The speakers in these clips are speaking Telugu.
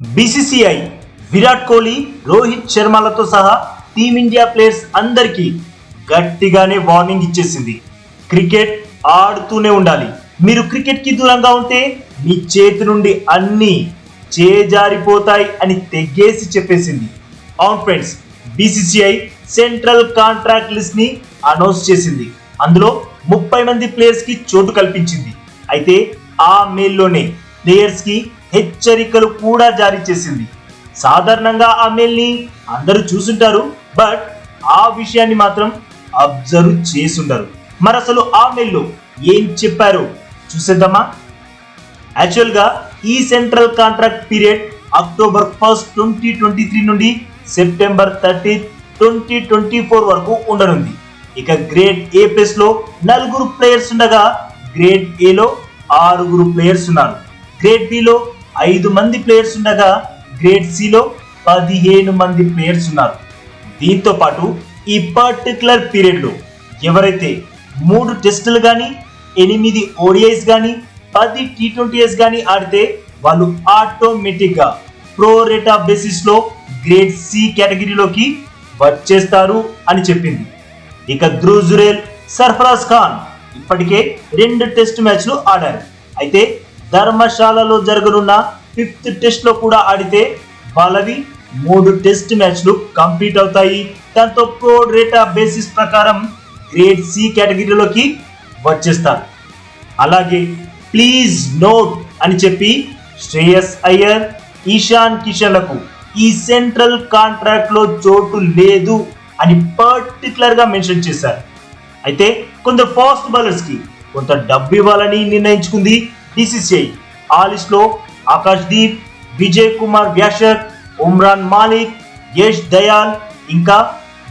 బీసీసీఐ విరాట్ కోహ్లీ రోహిత్ శర్మలతో సహా టీమిండియా ప్లేయర్స్ అందరికీ గట్టిగానే వార్నింగ్ ఇచ్చేసింది. క్రికెట్ ఆడుతూనే ఉండాలి. మీరు క్రికెట్కి దూరంగా ఉంటే మీ చేతి నుండి అన్ని చేజారిపోతాయి అని తెగేసి చెప్పేసింది. అవును ఫ్రెండ్స్ బీసీసీఐ సెంట్రల్ కాంట్రాక్ట్ లిస్ట్ని అనౌన్స్ చేసింది. అందులో ముప్పై మంది ప్లేయర్స్కి చోటు కల్పించింది. అయితే ఆ మేల్లోనే ప్లేయర్స్కి హెచ్చరికలు కూడా జారీ చేసింది. సాధారణంగా ఆ మెయిల్ని అందరూ చూసుంటారు బట్ ఆ విషయాన్ని మాత్రం అబ్జర్వ్ చేసుండరు. మరి అసలు ఆ మెయిల్లో ఏం చెప్పారు చూసేద్దామా? యాక్చువల్గా ఈ central contract period October first twenty twenty three నుండి September thirty twenty twenty four వరకు ఉండనుంది. ఇక గ్రేడ్ ఏ ప్లేస్లో నలుగురు ప్లేయర్స్ ఉండగా గ్రేడ్ ఏలో ఆరుగురు ప్లేయర్స్ ఉన్నారు. గ్రేడ్ బిలో ఐదు మంది ప్లేయర్స్ ఉండగా గ్రేడ్ సిలో పదిహేను మంది ప్లేయర్స్ ఉన్నారు. దీంతో పాటు ఈ పర్టికులర్ పీరియడ్లో ఎవరైతే మూడు టెస్టులు కానీ ఎనిమిది ఓడిఐస్ కానీ పది టీ ట్వంటీఎస్ కానీ ఆడితే వాళ్ళు ఆటోమేటిక్గా ప్రో రేట్ ఆఫ్ బేసిస్లో గ్రేడ్ సి కేటగిరీలోకి వచ్చేస్తారు అని చెప్పింది. ఇక ధ్రుజురేల్ సర్ఫరాజ్ ఖాన్ ఇప్పటికే రెండు టెస్ట్ మ్యాచ్లు ఆడారు. అయితే ధర్మశాలలో జరగనున్న ఫిఫ్త్ టెస్ట్లో కూడా ఆడితే వాళ్ళవి మూడు టెస్ట్ మ్యాచ్లు కంప్లీట్ అవుతాయి. దాంతో ప్రో రేటా బేసిస్ ప్రకారం గ్రేడ్ సి కేటగిరీలోకి వచ్చేస్తారు. అలాగే ప్లీజ్ నోట్ అని చెప్పి శ్రేయస్ అయ్యర్ ఈశాన్ కిషన్లకు ఈ సెంట్రల్ కాంట్రాక్ట్లో చోటు లేదు అని పర్టికులర్గా మెన్షన్ చేశారు. అయితే కొంత ఫాస్ట్ బౌలర్స్కి కొంత డబ్బు ఇవ్వాలని నిర్ణయించుకుంది బీసీసీఐ ఆ లిస్ట్ ఆకాష్ దీప్ విజయ్ కుమార్ వ్యాషర్ ఉమ్రాన్ మాలిక్ యష్ దయాల్ ఇంకా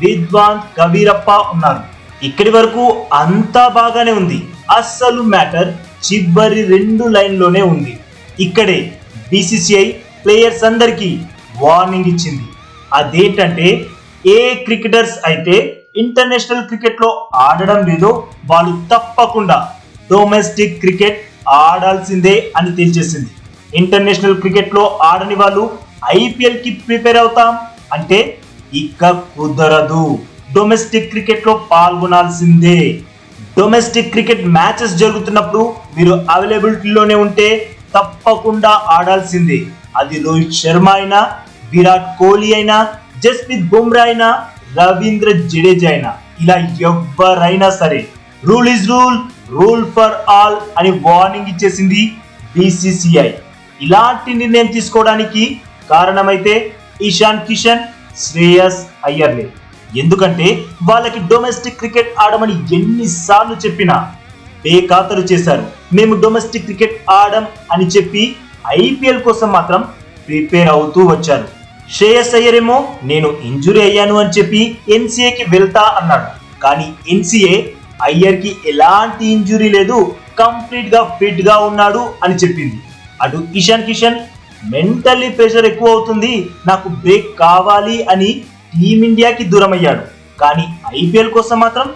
విద్వాన్ కబీరప్ప ఉన్నారు. ఇక్కడి వరకు అంతా బాగానే ఉంది. అస్సలు మ్యాటర్ చివరి రెండు లైన్లోనే ఉంది. ఇక్కడే బీసీసీఐ ప్లేయర్స్ అందరికీ వార్నింగ్ ఇచ్చింది. అదేంటంటే ఏ క్రికెటర్స్ అయితే ఇంటర్నేషనల్ క్రికెట్లో ఆడడం లేదో వాళ్ళు తప్పకుండా డొమెస్టిక్ క్రికెట్ ఆడాల్సిందే అని తేల్చేసింది. ఇంటర్నేషనల్ క్రికెట్లో ఆడని వాళ్ళు ఐపీఎల్కి ప్రిపేర్ అవుతాం అంటే ఇక కుదరదు. డొమెస్టిక్ క్రికెట్లో పాల్గొనాల్సిందే. డొమెస్టిక్ క్రికెట్ మ్యాచెస్ జరుగుతున్నప్పుడు మీరు అవైలబిలిటీలోనే ఉంటే తప్పకుండా ఆడాల్సిందే. అది రోహిత్ శర్మ అయినా విరాట్ కోహ్లీ అయినా జస్ప్రీత్ బుమ్రా అయినా రవీంద్ర జడేజా అయినా. ఇలా ఎవరైనా సరే. Rule is rule. Rule for all అని వార్నింగ్ ఇచ్చేసింది బీసీసీఐ ఇలాంటి నిర్ణయం తీసుకోవడానికి కారణమైతే ఇషాన్ కిషన్ శ్రేయస్ అయ్యర్లే. ఎందుకంటే వాళ్ళకి డొమెస్టిక్ క్రికెట్ ఆడమని ఎన్నిసార్లు చెప్పినా బేఖాతరు చేశారు. మేము డొమెస్టిక్ క్రికెట్ ఆడం అని చెప్పి ఐపీఎల్ కోసం మాత్రం ప్రిపేర్ అవుతూ వచ్చారు. శ్రేయస్ అయ్యరేమో నేను ఇంజురీ అయ్యాను అని చెప్పి ఎన్సీఏకి వెళ్తా అన్నాడు. కానీ ఎన్సీఏ అయ్యర్కి ఎలాంటి ఇంజురీ లేదు కంప్లీట్గా ఫిట్గా ఉన్నాడు అని చెప్పింది. అటు ఇషాన్ కిషన్ మెంటల్లీ ప్రెషర్ ఎక్కువ అవుతుంది నాకు బ్రేక్ కావాలి అని టీమిండియాకి దూరం అయ్యాడు కానీ ఐపీఎల్ కోసం మాత్రం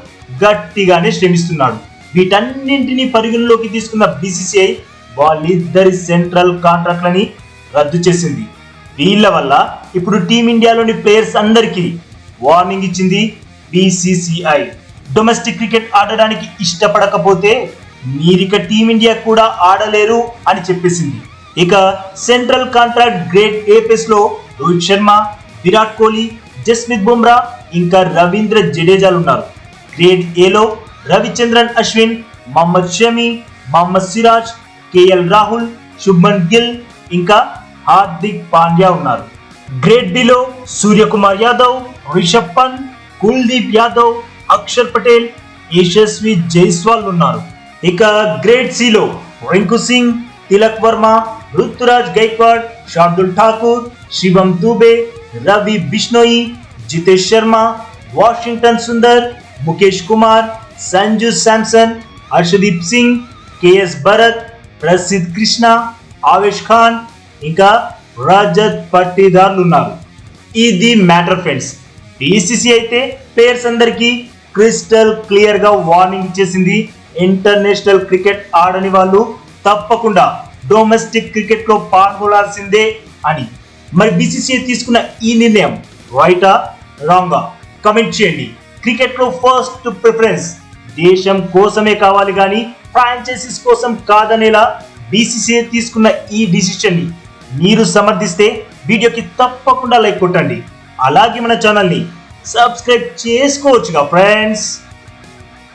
గట్టిగానే శ్రమిస్తున్నాడు. వీటన్నింటినీ పరిగణలోకి తీసుకున్న బీసీసీఐ వాళ్ళిద్దరి సెంట్రల్ కాంట్రాక్ట్లని రద్దు చేసింది. వీళ్ళ వల్ల ఇప్పుడు టీమిండియాలోని ప్లేయర్స్ అందరికీ వార్నింగ్ ఇచ్చింది బీసీసీఐ. డొమెస్టిక్ క్రికెట్ ఆడడానికి ఇష్టపడకపోతే మీరిక టీమిండియా కూడా ఆడలేరు అని చెప్పేసింది. ఇక సెంట్రల్ కాంట్రాక్ట్ గ్రేట్ ఏ లో రోహిత్ శర్మ విరాట్ కోహ్లీ జస్మిత్ బుమ్రా ఇంకా రవీంద్ర జడేజాలు ఉన్నారు. గ్రేడ్ ఏలో రవిచంద్రన్ అశ్విన్ మహమ్మద్ షమి మహమ్మద్ సిరాజ్ కేఎల్ రాహుల్ శుభ్మన్ గిల్ ఇంకా హార్దిక్ పాండ్యా ఉన్నారు. గ్రేడ్ బిలో సూర్యకుమార్ యాదవ్ రిషబ్ పంత్ కుల్దీప్ యాదవ్ అక్షర్ పటేల్ యశస్వి జైస్వాల్ ఉన్నారు. ఇక గ్రేట్ సిలో రింకు సింగ్ తిలక్ వర్మ రుతురాజ్ గైక్వాడ్ షార్దుల్ ఠాకూర్ శివం దూబే రవి బిష్ణోయి జితేష్ శర్మ వాషింగ్టన్ సుందర్ ముఖేష్ కుమార్ సంజు శాంసన్ హర్షదీప్ సింగ్ కేఎస్ భరత్ ప్రసిద్ కృష్ణ ఆవేష్ ఖాన్ ఇంకా రజత్ పట్టిదారులు ఉన్నారు. ఇది మ్యాటర్ ఫ్రెండ్స్. బీసీసీ అయితే ప్లేయర్స్ అందరికీ క్రిస్టల్ క్లియర్గా వార్నింగ్ ఇచ్చేసింది ఇంటర్నేషనల్ క్రికెట్ ఆడని వాళ్ళు. తప్పకుండా డొమెస్టిక్ క్రికెట్లో పాల్గొనాల్సిందే అని. మరి బీసీసీఐ తీసుకున్న ఈ నిర్ణయం రైటా రాంగా? కమెంట్ చేయండి. క్రికెట్లో ఫస్ట్ ప్రిఫరెన్స్ దేశం కోసమే కావాలి కానీ ఫ్రాంచైజీస్ కోసం కాదనేలా బీసీసీఐ తీసుకున్న ఈ డిసిషన్ని మీరు సమర్థిస్తే వీడియోకి తప్పకుండా లైక్ కొట్టండి. అలాగే మన ఛానల్ని సబ్స్క్రైబ్ చేసుకోవచ్చుగా ఫ్రెండ్స్